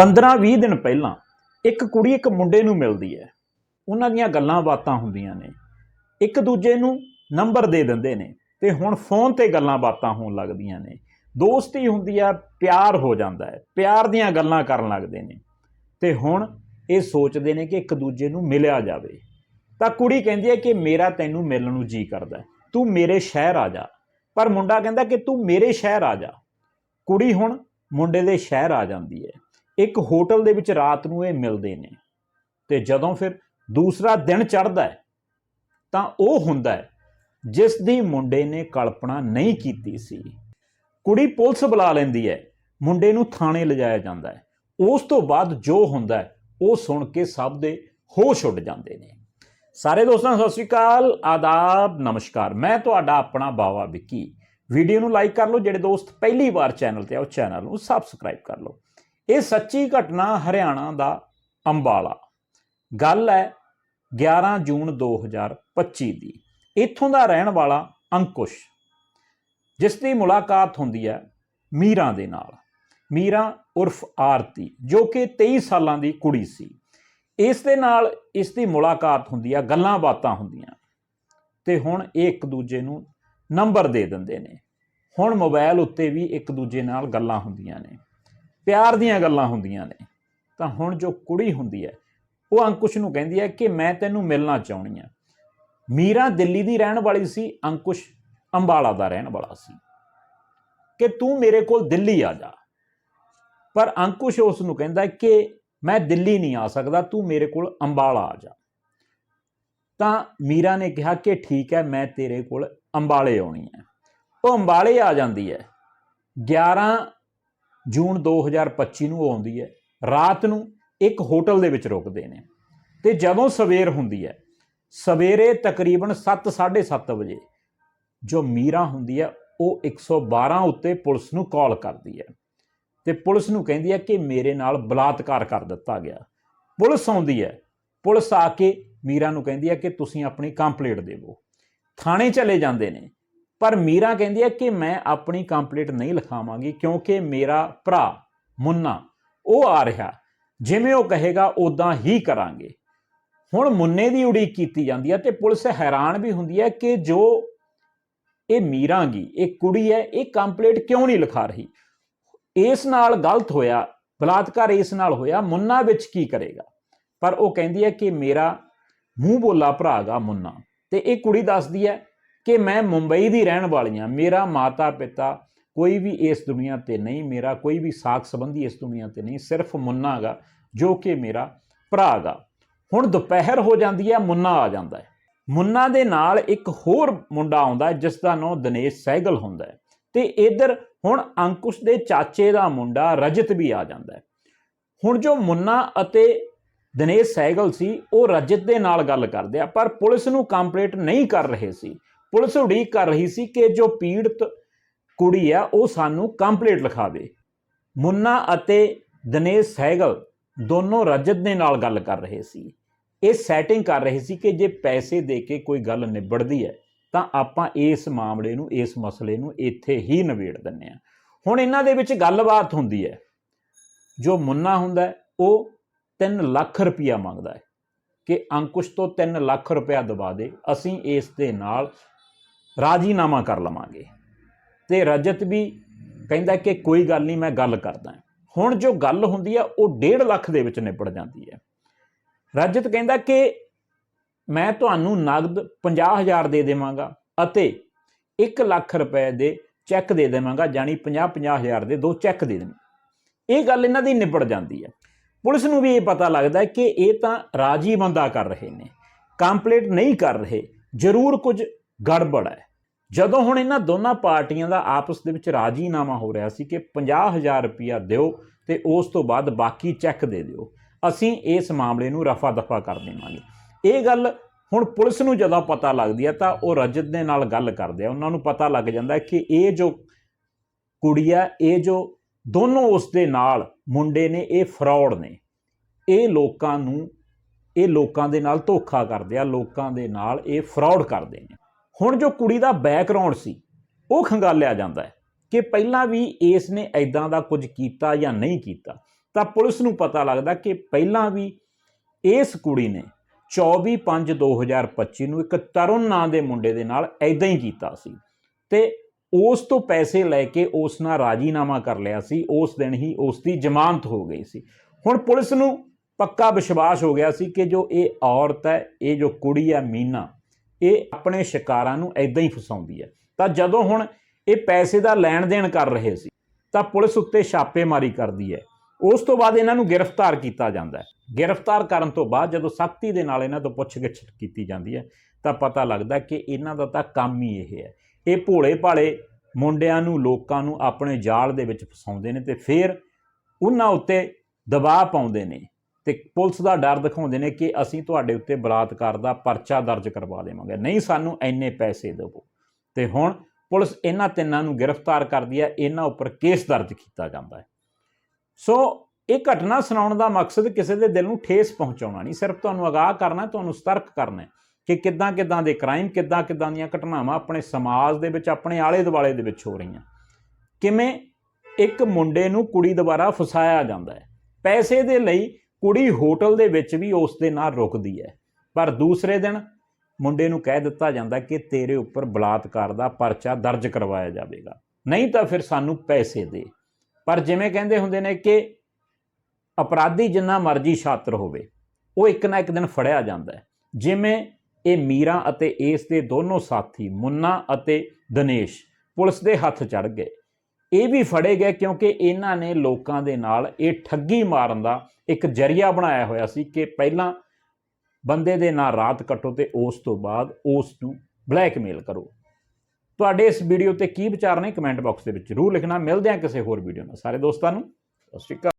15-20 ਦਿਨ ਪਹਿਲਾਂ ਇੱਕ ਕੁੜੀ ਇੱਕ ਮੁੰਡੇ ਨੂੰ ਮਿਲਦੀ ਹੈ। ਉਹਨਾਂ ਦੀਆਂ ਗੱਲਾਂ ਬਾਤਾਂ ਹੁੰਦੀਆਂ ਨੇ। ਇੱਕ ਦੂਜੇ ਨੂੰ ਨੰਬਰ ਦੇ ਦਿੰਦੇ ਨੇ ਤੇ ਹੁਣ ਫੋਨ ਤੇ ਗੱਲਾਂ ਬਾਤਾਂ ਹੋਣ ਲੱਗਦੀਆਂ ਨੇ। ਦੋਸਤੀ ਹੁੰਦੀ ਆ, ਪਿਆਰ ਹੋ ਜਾਂਦਾ ਹੈ। ਪਿਆਰ ਦੀਆਂ ਗੱਲਾਂ ਕਰਨ ਲੱਗਦੇ ਨੇ। ਤੇ ਹੁਣ ਇਹ ਸੋਚਦੇ ਨੇ ਕਿ ਇੱਕ ਦੂਜੇ ਨੂੰ ਮਿਲਿਆ ਜਾਵੇ। ਤਾਂ ਕੁੜੀ ਕਹਿੰਦੀ ਹੈ ਕਿ ਮੇਰਾ ਤੈਨੂੰ ਮਿਲਣ ਨੂੰ ਜੀ ਕਰਦਾ ਤੂੰ ਮੇਰੇ ਸ਼ਹਿਰ ਆ ਜਾ। ਪਰ ਮੁੰਡਾ ਕਹਿੰਦਾ ਕਿ ਤੂੰ ਮੇਰੇ ਸ਼ਹਿਰ ਆ ਜਾ। ਕੁੜੀ ਹੁਣ ਮੁੰਡੇ ਦੇ ਸ਼ਹਿਰ ਆ ਜਾਂਦੀ ਹੈ। ਇੱਕ ਹੋਟਲ ਦੇ ਵਿੱਚ ਰਾਤ ਨੂੰ ਇਹ ਮਿਲਦੇ ਨੇ। ਤੇ ਜਦੋਂ ਫਿਰ ਦੂਸਰਾ ਦਿਨ ਚੜ੍ਹਦਾ ਹੈ, ਤਾਂ ਉਹ ਹੁੰਦਾ ਹੈ, ਜਿਸ ਦੀ ਮੁੰਡੇ ਨੇ ਕਲਪਨਾ ਨਹੀਂ ਕੀਤੀ ਸੀ। ਕੁੜੀ ਪੁਲਿਸ ਬੁਲਾ ਲੈਂਦੀ ਹੈ, ਮੁੰਡੇ ਨੂੰ ਥਾਣੇ ਲਿਜਾਇਆ ਜਾਂਦਾ ਹੈ। ਉਸ ਤੋਂ ਬਾਅਦ ਜੋ ਹੁੰਦਾ ਹੈ, ਉਹ ਸੁਣ ਕੇ ਸਭ ਦੇ ਹੋਸ਼ ਉੱਡ ਜਾਂਦੇ ਨੇ। ਸਾਰੇ ਦੋਸਤਾਂ, ਸਤਿ ਸ਼੍ਰੀ ਅਕਾਲ, ਆਦਾਬ, ਨਮਸਕਾਰ। ਮੈਂ ਤੁਹਾਡਾ ਆਪਣਾ ਬਾਵਾ ਵਿੱਕੀ। ਵੀਡੀਓ ਨੂੰ ਲਾਈਕ ਕਰ ਲਓ, ਜਿਹੜੇ ਦੋਸਤ ਪਹਿਲੀ ਵਾਰ ਚੈਨਲ ਤੇ ਆ, ਉਹ ਚੈਨਲ ਨੂੰ ਸਬਸਕ੍ਰਾਈਬ ਕਰ ਲਓ। ਇਹ ਸੱਚੀ ਘਟਨਾ ਹਰਿਆਣਾ ਦਾ ਅੰਬਾਲਾ। ਗੱਲ ਹੈ 11 ਜੂਨ 2025 ਦੀ। ਇੱਥੋਂ ਦਾ ਰਹਿਣ ਵਾਲਾ ਅੰਕੁਸ਼, ਜਿਸ ਦੀ ਮੁਲਾਕਾਤ ਹੁੰਦੀ ਹੈ ਮੀਰਾ ਦੇ ਨਾਲ। ਮੀਰਾ ਉਰਫ ਆਰਤੀ, ਜੋ ਕਿ 23 ਸਾਲਾਂ ਦੀ ਕੁੜੀ ਸੀ। ਇਸ ਦੇ ਨਾਲ ਇਸ ਦੀ ਮੁਲਾਕਾਤ ਹੁੰਦੀ ਆ ਗੱਲਾਂ ਬਾਤਾਂ ਹੁੰਦੀਆਂ। ਤੇ ਹੁਣ ਇਹ ਇੱਕ ਦੂਜੇ ਨੂੰ ਨੰਬਰ ਦੇ ਦਿੰਦੇ ਨੇ। ਹੁਣ ਮੋਬਾਈਲ ਉੱਤੇ ਵੀ ਇੱਕ ਦੂਜੇ ਨਾਲ ਗੱਲਾਂ ਹੁੰਦੀਆਂ ਨੇ। ਪਿਆਰ ਦੀਆਂ ਗੱਲਾਂ ਹੁੰਦੀਆਂ ਨੇ, ਤਾਂ ਹੁਣ ਜੋ ਕੁੜੀ ਹੁੰਦੀ ਹੈ, ਉਹ ਅੰਕੁਸ਼ ਨੂੰ ਕਹਿੰਦੀ ਹੈ ਕਿ ਮੈਂ ਤੈਨੂੰ ਮਿਲਣਾ ਚਾਹੁੰਦੀ ਆ ਮੀਰਾ ਦਿੱਲੀ ਦੀ ਰਹਿਣ ਵਾਲੀ ਸੀ, ਅੰਕੁਸ਼ ਅੰਬਾਲਾ ਦਾ ਰਹਿਣ ਵਾਲਾ ਸੀ। ਕਿ ਤੂੰ ਮੇਰੇ ਕੋਲ ਦਿੱਲੀ ਆ ਜਾ। ਪਰ ਅੰਕੁਸ਼ ਉਸ ਨੂੰ ਕਹਿੰਦਾ ਕਿ ਮੈਂ ਦਿੱਲੀ ਨਹੀਂ ਆ ਸਕਦਾ, ਤੂੰ ਮੇਰੇ ਕੋਲ ਅੰਬਾਲਾ ਆ ਜਾ। ਤਾਂ ਮੀਰਾ ਨੇ ਕਿਹਾ ਕਿ ਠੀਕ ਹੈ, ਮੈਂ ਤੇਰੇ ਕੋਲ ਅੰਬਾਲੇ ਆਉਣੀ ਹੈ। ਉਹ ਅੰਬਾਲੇ ਆ ਜਾਂਦੀ ਹੈ। 11 ਜੂਨ 2025 ਨੂੰ ਉਹ ਆਉਂਦੀ ਹੈ। ਰਾਤ ਨੂੰ ਇੱਕ ਹੋਟਲ ਦੇ ਵਿੱਚ ਰੁਕਦੇ ਨੇ। ਤੇ ਜਦੋਂ ਸਵੇਰ ਹੁੰਦੀ ਹੈ, ਸਵੇਰੇ ਤਕਰੀਬਨ 7:30 ਵਜੇ ਜੋ ਮੀਰਾ ਹੁੰਦੀ ਹੈ, ਉਹ 112 ਉੱਤੇ ਪੁਲਿਸ ਨੂੰ ਕਾਲ ਕਰਦੀ ਹੈ। ਤੇ ਪੁਲਿਸ ਨੂੰ ਕਹਿੰਦੀ ਹੈ ਕਿ ਮੇਰੇ ਨਾਲ ਬਲਾਤਕਾਰ ਕਰ ਦਿੱਤਾ ਗਿਆ। ਪੁਲਿਸ ਆਉਂਦੀ ਹੈ। ਪੁਲਿਸ ਆ ਕੇ ਮੀਰਾ ਨੂੰ ਕਹਿੰਦੀ ਹੈ ਕਿ ਤੁਸੀਂ ਆਪਣੀ ਕੰਪਲੇਂਟ ਦੇਵੋ। ਥਾਣੇ ਚਲੇ ਜਾਂਦੇ ਨੇ। ਪਰ ਮੀਰਾ ਕਹਿੰਦੀ ਹੈ ਕਿ ਮੈਂ ਆਪਣੀ ਕੰਪਲੀਟ ਨਹੀਂ ਲਿਖਾਵਾਂਗੀ ਕਿਉਂਕਿ ਮੇਰਾ ਭਰਾ ਮੁੰਨਾ, ਉਹ ਆ ਰਿਹਾ। ਜਿਵੇਂ ਉਹ ਕਹੇਗਾ ਉਦਾਂ ਹੀ ਕਰਾਂਗੇ। ਹੁਣ ਮੁੰਨੇ ਦੀ ਉਡੀਕ ਕੀਤੀ ਜਾਂਦੀ ਹੈ ਤੇ ਪੁਲਿਸ ਹੈਰਾਨ ਵੀ ਹੁੰਦੀ ਹੈ ਕਿ ਜੋ ਇਹ ਮੀਰਾਂਗੀ, ਇਹ ਕੁੜੀ ਹੈ, ਇਹ ਕੰਪਲੀਟ ਕਿਉਂ ਨਹੀਂ ਲਿਖਾ ਰਹੀ? ਇਸ ਨਾਲ ਗਲਤ ਹੋਇਆ, ਬਲਾਤਕਾਰ ਇਸ ਨਾਲ ਹੋਇਆ, ਮੁੰਨਾ ਵਿੱਚ ਕੀ ਕਰੇਗਾ? ਪਰ ਉਹ ਕਹਿੰਦੀ ਹੈ ਕਿ ਮੇਰਾ ਮੂੰਹ ਬੋਲਾ ਭਰਾਗਾ ਮੁੰਨਾ ਤੇ ਇਹ ਕੁੜੀ ਦੱਸਦੀ ਹੈ ਕਿ ਮੈਂ ਮੁੰਬਈ ਦੀ ਰਹਿਣ ਵਾਲੀ ਹਾਂ। ਮੇਰਾ ਮਾਤਾ ਪਿਤਾ ਕੋਈ ਵੀ ਇਸ ਦੁਨੀਆ ਤੇ ਨਹੀਂ, ਮੇਰਾ ਕੋਈ ਵੀ ਸਾਖ ਸੰਬੰਧੀ ਇਸ ਦੁਨੀਆ ਤੇ ਨਹੀਂ, ਸਿਰਫ ਮੁੰਨਾ ਹੈਗਾ ਜੋ ਕਿ ਮੇਰਾ ਭਰਾ ਹੈਗਾ ਹੁਣ ਦੁਪਹਿਰ ਹੋ ਜਾਂਦੀ ਹੈ, ਮੁੰਨਾ ਆ ਜਾਂਦਾ ਹੈ। ਮੁੰਨਾ ਦੇ ਨਾਲ ਇੱਕ ਹੋਰ ਮੁੰਡਾ ਆਉਂਦਾ ਜਿਸ ਦਾ ਨਾਮ ਦਿਨੇਸ਼ ਸਹਿਗਲ ਹੁੰਦਾ ਹੈ। ਤੇ ਇਧਰ ਹੁਣ ਅੰਕੁਸ਼ ਦੇ ਚਾਚੇ ਦਾ ਮੁੰਡਾ ਰਜਤ ਵੀ ਆ ਜਾਂਦਾ ਹੈ। ਹੁਣ ਜੋ ਮੁੰਨਾ ਅਤੇ ਦਿਨੇਸ਼ ਸਹਿਗਲ ਸੀ, ਉਹ ਰਜਤ ਦੇ ਨਾਲ ਗੱਲ ਕਰਦੇ ਆ, ਪਰ ਪੁਲਿਸ ਨੂੰ ਕੰਪਲੀਟ ਨਹੀਂ ਕਰ ਰਹੇ ਸੀ। ਪੁਲਿਸ ਉਡੀਕ ਕਰ ਰਹੀ ਸੀ ਕਿ ਜੋ ਪੀੜਤ ਕੁੜੀ ਆ, ਉਹ ਸਾਨੂੰ ਕੰਪਲੀਟ ਲਿਖਾਵੇ ਮੁੰਨਾ ਅਤੇ ਦਿਨੇਸ਼ ਸਹਿਗਲ ਦੋਨੋਂ ਰਜਤ ਦੇ ਨਾਲ ਗੱਲ ਕਰ ਰਹੇ ਸੀ। ਇਹ ਸੈਟਿੰਗ ਕਰ ਰਹੇ ਸੀ ਕਿ ਜੇ ਪੈਸੇ ਦੇ ਕੇ ਕੋਈ ਗੱਲ ਨਿਬੜਦੀ ਹੈ, ਤਾਂ ਆਪਾਂ ਇਸ ਮਾਮਲੇ ਨੂੰ, ਇਸ ਮਸਲੇ ਨੂੰ ਇੱਥੇ ਹੀ ਨਿਬੇੜ ਦਿੰਨੇ ਆ ਹੁਣ ਇਹਨਾਂ ਦੇ ਵਿੱਚ ਗੱਲਬਾਤ ਹੁੰਦੀ ਹੈ। ਜੋ ਮੁੰਨਾ ਹੁੰਦਾ ਉਹ 3 ਲੱਖ ਰੁਪਇਆ ਮੰਗਦਾ ਹੈ ਕਿ ਅੰਕੁਸ਼ ਤੋਂ 3 ਲੱਖ ਰੁਪਇਆ ਦਬਾ ਦੇ। ਅਸੀਂ ਇਸ ਦੇ ਨਾਲ ਰਾਜੀਨਾਮਾ ਕਰ ਲਵਾਂਗੇ। ਤੇ ਰਜਤ ਵੀ ਕਹਿੰਦਾ ਕਿ ਕੋਈ ਗੱਲ ਨਹੀਂ, ਮੈਂ ਗੱਲ ਕਰਦਾ ਹੁਣ ਜੋ ਗੱਲ ਹੁੰਦੀ ਹੈ ਉਹ 1.5 ਲੱਖ ਦੇ ਵਿੱਚ ਨਿਬੜ ਜਾਂਦੀ ਹੈ। ਰਜਤ ਕਹਿੰਦਾ ਕਿ ਮੈਂ ਤੁਹਾਨੂੰ ਨਗਦ 50000 ਦੇ ਦੇਵਾਂਗਾ ਅਤੇ 1 ਲੱਖ ਰੁਪਏ ਦੇ ਚੈੱਕ ਦੇ ਦੇਵਾਂਗਾ ਜਾਨੀ 50-50000 ਦੇ ਦੋ ਚੈੱਕ ਦੇ ਦੇਵਾਂ ਇਹ ਗੱਲ ਇਹਨਾਂ ਦੀ ਨਿਬੜ ਜਾਂਦੀ ਹੈ। ਪੁਲਿਸ ਨੂੰ ਵੀ ਇਹ ਪਤਾ ਲੱਗਦਾ ਕਿ ਇਹ ਤਾਂ ਰਾਜੀ ਬੰਦਾ ਕਰ ਰਹੇ ਨੇ। ਕੰਪਲੀਟ ਨਹੀਂ ਕਰ ਰਹੇ। ਜ਼ਰੂਰ ਕੁਝ ਗੜਬੜ ਹੈ। ਜਦੋਂ ਹੁਣ ਇਹਨਾਂ ਦੋਨਾਂ ਪਾਰਟੀਆਂ ਦਾ ਆਪਸ ਦੇ ਵਿੱਚ ਰਾਜੀਨਾਮਾ ਹੋ ਰਿਹਾ ਸੀ ਕਿ 50000 ਰੁਪਇਆ ਦਿਓ ਤੇ ਉਸ ਤੋਂ ਬਾਅਦ ਬਾਕੀ ਚੈੱਕ ਦੇ ਦਿਓ, ਅਸੀਂ ਇਸ ਮਾਮਲੇ ਨੂੰ ਰਫਾ ਦਫਾ ਕਰ ਦੇਵਾਂਗੇ। ਇਹ ਗੱਲ ਹੁਣ ਪੁਲਿਸ ਨੂੰ ਜਦੋਂ ਪਤਾ ਲੱਗਦੀ ਹੈ ਤਾਂ ਉਹ ਰਜਤ ਦੇ ਨਾਲ ਗੱਲ ਕਰਦੇ ਆ। ਉਹਨਾਂ ਨੂੰ ਪਤਾ ਲੱਗ ਜਾਂਦਾ ਕਿ ਇਹ ਜੋ ਕੁੜੀ ਆ ਇਹ ਜੋ ਦੋਨੋਂ ਉਸ ਦੇ ਨਾਲ ਮੁੰਡੇ ਨੇ, ਇਹ ਫਰਾਡ ਨੇ। ਇਹ ਲੋਕਾਂ ਨੂੰ, ਇਹ ਲੋਕਾਂ ਦੇ ਨਾਲ ਧੋਖਾ ਕਰਦੇ ਆ, ਲੋਕਾਂ ਦੇ ਨਾਲ ਇਹ ਫਰਾਡ ਕਰਦੇ ਨੇ। ਹੁਣ ਜੋ ਕੁੜੀ ਦਾ ਬੈਕਗ੍ਰਾਉਂਡ ਸੀ, ਉਹ ਖੰਗਾਲਿਆ ਜਾਂਦਾ ਹੈ ਕਿ ਪਹਿਲਾਂ ਵੀ ਇਸ ਨੇ ਐਦਾਂ ਦਾ ਕੁਝ ਕੀਤਾ ਜਾਂ ਨਹੀਂ ਕੀਤਾ। ਤਾਂ ਪੁਲਿਸ ਨੂੰ ਪਤਾ ਲੱਗਦਾ ਕਿ ਪਹਿਲਾਂ ਵੀ ਇਸ ਕੁੜੀ ਨੇ 24/5/2025 ਨੂੰ ਇੱਕ ਤਰੁਣ ਨਾਂ ਦੇ ਮੁੰਡੇ ਦੇ ਨਾਲ ਐਦਾਂ ਹੀ ਕੀਤਾ ਸੀ। ਤੇ ਉਸ ਤੋਂ ਪੈਸੇ ਲੈ ਕੇ ਉਸ ਨਾਲ ਰਾਜੀਨਾਮਾ ਕਰ ਲਿਆ ਸੀ। ਉਸ ਦਿਨ ਹੀ ਉਸ ਦੀ ਜ਼ਮਾਨਤ ਹੋ ਗਈ ਸੀ। ਹੁਣ ਪੁਲਿਸ ਨੂੰ ਪੱਕਾ ਵਿਸ਼ਵਾਸ ਹੋ ਗਿਆ ਸੀ ਕਿ ਜੋ ਇਹ ਔਰਤ ਹੈ, ਇਹ ਜੋ ਕੁੜੀ ਹੈ ਮੀਨਾ ਇਹ ਆਪਣੇ ਸ਼ਿਕਾਰਾਂ ਨੂੰ ਐਦਾਂ ਹੀ ਫਸਾਉਂਦੀ ਹੈ। ਤਾਂ ਜਦੋਂ ਹੁਣ ਇਹ ਪੈਸੇ ਦਾ ਲੈਣ ਦੇਣ ਕਰ ਰਹੇ ਸੀ, ਤਾਂ ਪੁਲਿਸ ਉੱਤੇ ਛਾਪੇਮਾਰੀ ਕਰਦੀ ਹੈ। ਉਸ ਤੋਂ ਬਾਅਦ ਇਹਨਾਂ ਨੂੰ ਗ੍ਰਿਫਤਾਰ ਕੀਤਾ ਜਾਂਦਾ ਹੈ। ਗ੍ਰਿਫਤਾਰ ਕਰਨ ਤੋਂ ਬਾਅਦ ਜਦੋਂ ਸਖਤੀ ਦੇ ਨਾਲ ਇਹਨਾਂ ਤੋਂ ਪੁੱਛਗਿੱਛ ਕੀਤੀ ਜਾਂਦੀ ਹੈ, ਤਾਂ ਪਤਾ ਲੱਗਦਾ ਕਿ ਇਹਨਾਂ ਦਾ ਤਾਂ ਕੰਮ ਹੀ ਇਹ ਹੈ। ਇਹ ਭੋਲੇ ਭਾਲੇ ਮੁੰਡਿਆਂ ਨੂੰ, ਲੋਕਾਂ ਨੂੰ ਆਪਣੇ ਜਾਲ ਦੇ ਵਿੱਚ ਫਸਾਉਂਦੇ ਨੇ ਤੇ ਫਿਰ ਉਹਨਾਂ ਉੱਤੇ ਦਬਾਅ ਪਾਉਂਦੇ ਨੇ। ਤੇ ਪੁਲਿਸ ਦਾ ਡਰ ਦਿਖਾਉਂਦੇ ਨੇ ਕਿ ਅਸੀਂ ਤੁਹਾਡੇ ਉੱਤੇ ਬਲਾਤਕਾਰ ਦਾ ਪਰਚਾ ਦਰਜ ਕਰਵਾ ਦੇਵਾਂਗੇ। ਨਹੀਂ, ਸਾਨੂੰ ਇੰਨੇ ਪੈਸੇ ਦਿਵੋ। ਤੇ ਹੁਣ ਪੁਲਿਸ ਇਹਨਾਂ ਤਿੰਨਾਂ ਨੂੰ ਗ੍ਰਿਫਤਾਰ ਕਰਦੀ ਹੈ, ਇਹਨਾਂ ਉੱਪਰ ਕੇਸ ਦਰਜ ਕੀਤਾ ਜਾਂਦਾ ਹੈ। ਸੋ ਇਹ ਘਟਨਾ ਸੁਣਾਉਣ ਦਾ ਮਕਸਦ ਕਿਸੇ ਦੇ ਦਿਲ ਨੂੰ ਠੇਸ ਪਹੁੰਚਾਉਣਾ ਨਹੀਂ। ਸਿਰਫ ਤੁਹਾਨੂੰ ਅਗਾਹ ਕਰਨਾ, ਤੁਹਾਨੂੰ ਸਤਰਕ ਕਰਨਾ ਕਿ ਕਿੱਦਾਂ ਕਿੱਦਾਂ ਦੇ ਕ੍ਰਾਈਮ ਕਿੱਦਾਂ ਕਿੱਦਾਂ ਦੀਆਂ ਘਟਨਾਵਾਂ ਆਪਣੇ ਸਮਾਜ ਦੇ ਵਿੱਚ, ਆਪਣੇ ਆਲੇ ਦੁਆਲੇ ਦੇ ਵਿੱਚ ਹੋ ਰਹੀਆਂ। ਕਿਵੇਂ ਇੱਕ ਮੁੰਡੇ ਨੂੰ ਕੁੜੀ ਦੁਆਰਾ ਫਸਾਇਆ ਜਾਂਦਾ ਹੈ। ਪੈਸੇ ਦੇ ਲਈ ਕੁੜੀ ਹੋਟਲ ਦੇ ਵਿੱਚ ਵੀ ਉਸ ਦੇ ਨਾਲ ਰੁਕਦੀ ਹੈ। ਪਰ ਦੂਸਰੇ ਦਿਨ ਮੁੰਡੇ ਨੂੰ ਕਹਿ ਦਿੱਤਾ ਜਾਂਦਾ ਕਿ ਤੇਰੇ ਉੱਪਰ ਬਲਾਤਕਾਰ ਦਾ ਪਰਚਾ ਦਰਜ ਕਰਵਾਇਆ ਜਾਵੇਗਾ। ਨਹੀਂ ਤਾਂ ਫਿਰ ਸਾਨੂੰ ਪੈਸੇ ਦੇ। ਪਰ ਜਿਵੇਂ ਕਹਿੰਦੇ ਹੁੰਦੇ ਨੇ ਕਿ ਅਪਰਾਧੀ ਜਿੰਨਾ ਮਰਜ਼ੀ ਛਾਤਰ ਹੋਵੇ, ਉਹ ਇੱਕ ਨਾ ਇੱਕ ਦਿਨ ਫੜਿਆ ਜਾਂਦਾ ਹੈ। ਜਿਵੇਂ ਇਹ ਮੀਰਾ ਅਤੇ ਇਸ ਦੇ ਦੋਨੋਂ ਸਾਥੀ ਮੁੰਨਾ ਅਤੇ ਦਨੇਸ਼ ਪੁਲਿਸ ਦੇ ਹੱਥ ਚੜ ਗਏ। ਇਹ ਵੀ ਫੜੇ ਗਏ ਕਿਉਂਕਿ ਇਹਨਾਂ ਨੇ ਲੋਕਾਂ ਦੇ ਨਾਲ ਇਹ ਠੱਗੀ ਮਾਰਨ ਦਾ ਇੱਕ ਜਰੀਆ ਬਣਾਇਆ ਹੋਇਆ ਸੀ ਕਿ ਪਹਿਲਾਂ ਬੰਦੇ ਦੇ ਨਾਲ ਰਾਤ ਕੱਟੋ ਤੇ ਉਸ ਤੋਂ ਬਾਅਦ ਉਸ ਨੂੰ ਬਲੈਕਮੇਲ ਕਰੋ। ਤੁਹਾਡੇ ਇਸ ਵੀਡੀਓ ਤੇ ਕੀ ਵਿਚਾਰ ਨੇ ਕਮੈਂਟ ਬਾਕਸ ਦੇ ਵਿੱਚ ਜ਼ਰੂਰ ਲਿਖਣਾ। ਮਿਲਦੇ ਹਾਂ ਕਿਸੇ ਹੋਰ ਵੀਡੀਓ ਨਾਲ। ਸਾਰੇ ਦੋਸਤਾਂ ਨੂੰ, ਸਤਿ ਸ਼੍ਰੀ ਅਕਾਲ।